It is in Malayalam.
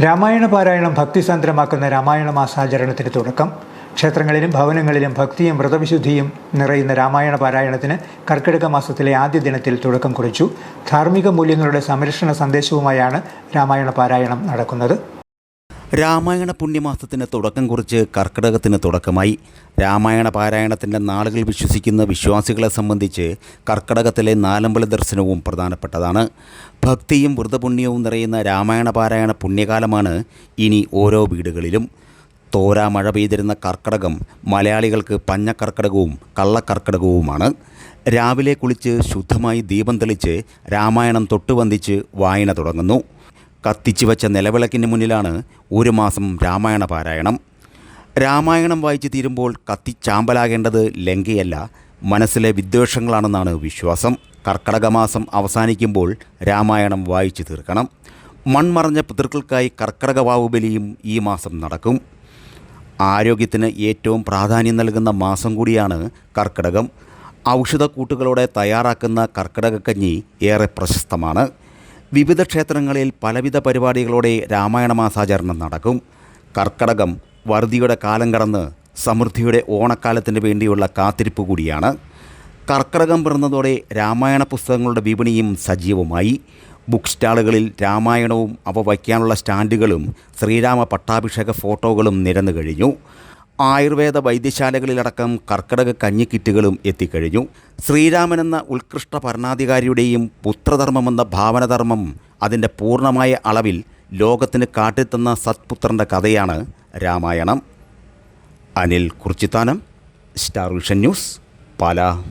രാമായണ പാരായണം ഭക്തിസാന്ദ്രമാക്കുന്ന രാമായണ മാസാചരണത്തിന് തുടക്കം. ക്ഷേത്രങ്ങളിലും ഭവനങ്ങളിലും ഭക്തിയും വ്രതവിശുദ്ധിയും നിറയുന്ന രാമായണ പാരായണത്തിന് കർക്കിടക മാസത്തിലെ ആദ്യ ദിനത്തിൽ തുടക്കം കുറിച്ചു. ധാർമ്മിക മൂല്യങ്ങളുടെ സംരക്ഷണ സന്ദേശവുമായാണ് രാമായണ പാരായണം നടക്കുന്നത്. രാമായണ പുണ്യമാസത്തിന് തുടക്കം കുറിച്ച് കർക്കിടകത്തിന് തുടക്കമായി. രാമായണ പാരായണത്തിന്റെ നാളുകൾ വിശ്വസിക്കുന്ന വിശ്വാസികളെ സംബന്ധിച്ച് കർക്കിടകത്തിലെ നാലമ്പല ദർശനവും പ്രധാനപ്പെട്ടതാണ്. ഭക്തിയും വ്രതപുണ്യവും നിറയുന്ന രാമായണ പാരായണ പുണ്യകാലമാണ് ഇനി ഓരോ വീടുകളിലും. തോരാ മഴ പെയ്തിരുന്ന കർക്കിടകം മലയാളികൾക്ക് പഞ്ഞക്കർക്കിടകവും കള്ളക്കർക്കിടകവുമാണ്. രാവിലെ കുളിച്ച് ശുദ്ധമായി ദീപം തെളിച്ച് രാമായണം തൊട്ടുവന്തിച്ച് വായന തുടങ്ങുന്നു. കത്തിച്ചു വച്ച നിലവിളക്കിന് മുന്നിലാണ് ഒരു മാസം രാമായണ പാരായണം. രാമായണം വായിച്ചു തീരുമ്പോൾ കത്തിച്ചാമ്പലാകേണ്ടത് ലങ്കയല്ല മനസ്സിലെ വിദ്വേഷങ്ങളാണെന്നാണ് വിശ്വാസം. കർക്കടക മാസം അവസാനിക്കുമ്പോൾ രാമായണം വായിച്ചു തീർക്കണം. മൺമറഞ്ഞ പിതൃക്കൾക്കായി കർക്കടക വാവുബലിയും ഈ മാസം നടക്കും. ആരോഗ്യത്തിന് ഏറ്റവും പ്രാധാന്യം നൽകുന്ന മാസം കൂടിയാണ് കർക്കടകം. ഔഷധക്കൂട്ടുകളോടെ തയ്യാറാക്കുന്ന കർക്കിടകക്കഞ്ഞി ഏറെ പ്രശസ്തമാണ്. വിവിധ ക്ഷേത്രങ്ങളിൽ പലവിധ പരിപാടികളോടെ രാമായണ മാസാചരണം നടക്കും. കർക്കടകം വറുതിയുടെ കാലം കടന്ന് സമൃദ്ധിയുടെ ഓണക്കാലത്തിന് വേണ്ടിയുള്ള കാത്തിരിപ്പ് കൂടിയാണ്. കർക്കടകം പിറന്നതോടെ രാമായണ പുസ്തകങ്ങളുടെ വിപണിയും സജീവമായി. ബുക്ക് സ്റ്റാളുകളിൽ രാമായണവും അവ വയ്ക്കാനുള്ള സ്റ്റാൻഡുകളും ശ്രീരാമ പട്ടാഭിഷേക ഫോട്ടോകളും നിരന്നു കഴിഞ്ഞു. ആയുർവേദ വൈദ്യശാലകളിലടക്കം കർക്കിടക കഞ്ഞിക്കിറ്റുകളും എത്തിക്കഴിഞ്ഞു. ശ്രീരാമൻ എന്ന ഉത്കൃഷ്ട ഭരണാധികാരിയുടെയും പുത്രധർമ്മമെന്ന ഭാവനധർമ്മം അതിന്റെ പൂർണമായ അളവിൽ ലോകത്തിന് കാട്ടിത്തന്ന സത്പുത്രന്റെ കഥയാണ് Ramayanam. Anil Kurichithanam star vision news Pala.